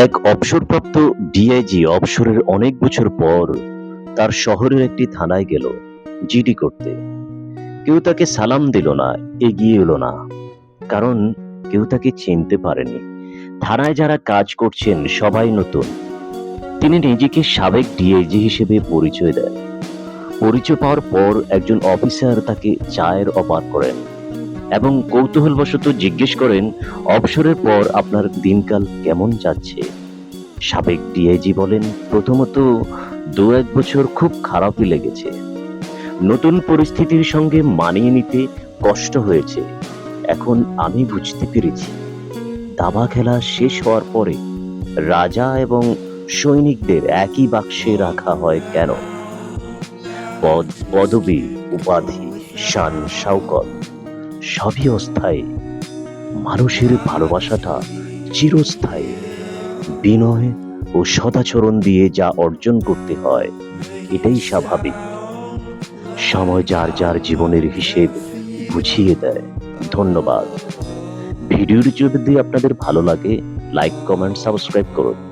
এক অবসরপ্রাপ্ত ডিআইজি অবসরের অনেক বছর পর তার শহরের একটি থানায় গেল জিডি করতে। কেউ তাকে সালাম দিল না, এগিয়ে এলো না। কারণ কেউ তাকে চিনতে পারেনি। থানায় যারা কাজ করছেন, সবাই নতুন। তিনি নিজেকে সাবেক ডিআইজি হিসেবে পরিচয় দেন। পরিচয় পাওয়ার পর একজন অফিসার তাকে চায়ের অপার করেন। এবং কৌতূহলবশত জিজ্ঞেস করেন, অবসরের পর আপনার দিনকাল কেমন যাচ্ছে? সাবেক ডিআইজি বলেন, প্রথমত দু এক বছর খুব খারাপই লেগেছে। নতুন পরিস্থিতির সঙ্গে মানিয়ে নিতে কষ্ট হয়েছে। এখন আমি বুঝতে পেরেছি। দাবা খেলা শেষ হওয়ার পরে রাজা এবং সৈনিকদের একই বাক্সে রাখা হয় কেন? পদ, পদবী, উপাধি, শান শাউকত সবই অস্থায়ী। মানুষের ভালোবাসাটা চিরস্থায়ী। বিনয় ও সদাচরণ দিয়ে যা অর্জন করতে হয়, এটাই স্বাভাবিক। সময় যার যার জীবনের হিসেব বুঝিয়ে দেয়। ধন্যবাদ। ভিডিওটি যদি আপনাদের ভালো লাগে, লাইক, কমেন্ট, সাবস্ক্রাইব করুন।